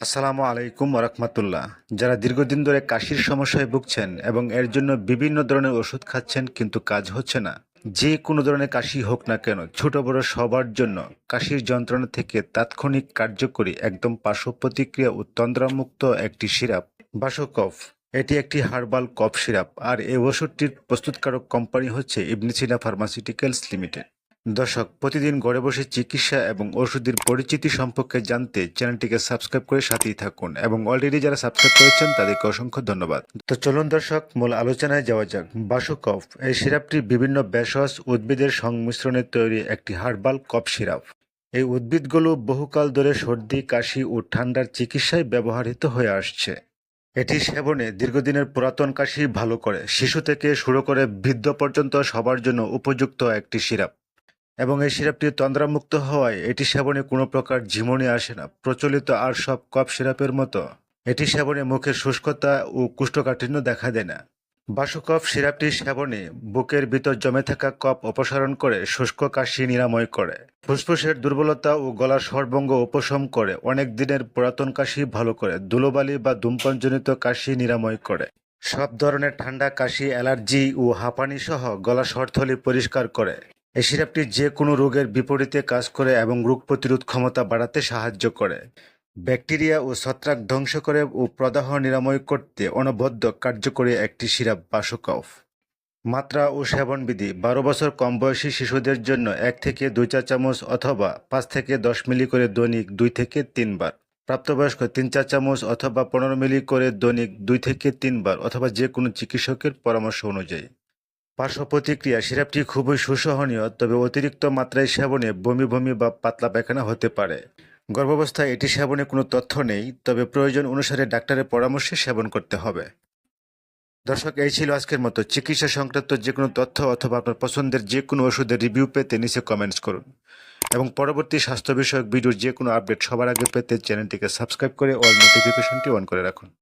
আসসালামু আলাইকুম রহমতুল্লাহ যারা দীর্ঘদিন ধরে কাশির সমস্যায় ভুগছেন এবং এর জন্য বিভিন্ন ধরনের ওষুধ খাচ্ছেন কিন্তু কাজ হচ্ছে না, যে কোনো ধরনের কাশি হোক না কেন, ছোট বড় সবার জন্য কাশির যন্ত্রণা থেকে তাৎক্ষণিক কার্যকরী একদম পার্শ্ব প্রতিক্রিয়া ও তন্দ্রামুক্ত একটি সিরাপ বাসকফ এটি একটি হার্বাল কফ সিরাপ। আর এই ওষুধটির প্রস্তুতকারক কোম্পানি হচ্ছে ইবনিসিনা ফার্মাসিউটিক্যালস লিমিটেড। দর্শক, প্রতিদিন ঘরে বসে চিকিৎসা এবং ওষুধের পরিচিতি সম্পর্কে জানতে চ্যানেলটিকে সাবস্ক্রাইব করে সাথেই থাকুন এবং অলরেডি যারা সাবস্ক্রাইব করেছেন, তাদেরকে অসংখ্য ধন্যবাদ। তো চলুন দর্শক, মূল আলোচনায় যাওয়া যাক। বাসুকফ এই সিরাপটি বিভিন্ন ভেষজ উদ্ভিদের সংমিশ্রণে তৈরি একটি হার্বাল কফ সিরাপ। এই উদ্ভিদগুলো বহুকাল ধরে সর্দি, কাশি ও ঠান্ডার চিকিৎসায় ব্যবহৃত হয়ে আসছে। এটি সেবনে দীর্ঘদিনের পুরাতন কাশি ভালো করে, শিশু থেকে শুরু করে বৃদ্ধ পর্যন্ত সবার জন্য উপযুক্ত একটি সিরাপ। এবং এই সিরাপটি তন্দ্রামুক্ত হওয়ায় এটি সেবনে কোনো প্রকার ঝিমুনি আসে না। প্রচলিত আর সব কফ সিরাপের মতো, এটি সেবনে মুখের শুষ্কতা ও কুষ্ঠকাঠিন্য দেখা দেয় না। বাসুকফ সিরাপটি সেবনে বুকের ভিতর জমে থাকা কফ অপসারণ করে, শুষ্ক কাশি নিরাময় করে। ফুসফুসের দুর্বলতা ও গলার স্বরভঙ্গ উপশম করে, অনেক দিনের পুরাতন কাশি ভালো করে, ধুলোবালি বা ধূমপানজনিত কাশি নিরাময় করে। সব ধরনের ঠান্ডা, কাশি, অ্যালার্জি ও হাঁপানি সহ গলা স্বরথলি পরিষ্কার করে। এই সিরাপটি যে কোনো রোগের বিপরীতে কাজ করে এবং রোগ প্রতিরোধ ক্ষমতা বাড়াতে সাহায্য করে। ব্যাকটেরিয়া ও ছত্রাক ধ্বংস করে ও প্রদাহ নিরাময় করতে অনবদ্য কার্যকরী একটি সিরাপ বাসকফ মাত্রা ও সেবনবিধি, বারো বছর কম বয়সী শিশুদের জন্য এক থেকে দুই চা চামচ অথবা পাঁচ থেকে দশ মিলি করে দৈনিক দুই থেকে তিনবার। প্রাপ্তবয়স্ক তিন চা চামচ অথবা পনেরো মিলি করে দৈনিক দুই থেকে তিনবার অথবা যে কোনো চিকিৎসকের পরামর্শ অনুযায়ী। পার্শ্ব প্রতিক্রিয়া সিরাপটি খুবই সুসহনীয়, তবে অতিরিক্ত মাত্রায় সেবনে বমি বমি বা পাতলা পায়খানা হতে পারে। গর্ভাবস্থায় এটি সেবনে কোনো তথ্য নেই, তবে প্রয়োজন অনুসারে ডাক্তারের পরামর্শে সেবন করতে হবে। দর্শক, এই ছিল আজকের মতো। চিকিৎসা সংক্রান্ত যে কোনো তথ্য অথবা আপনার পছন্দের যে কোনো ওষুধের রিভিউ পেতে নিচে কমেন্টস করুন। এবং পরবর্তী স্বাস্থ্য বিষয়ক ভিডিওর যে কোনো আপডেট সবার আগে পেতে চ্যানেলটিকে সাবস্ক্রাইব করে অল নোটিফিকেশনটি অন করে রাখুন।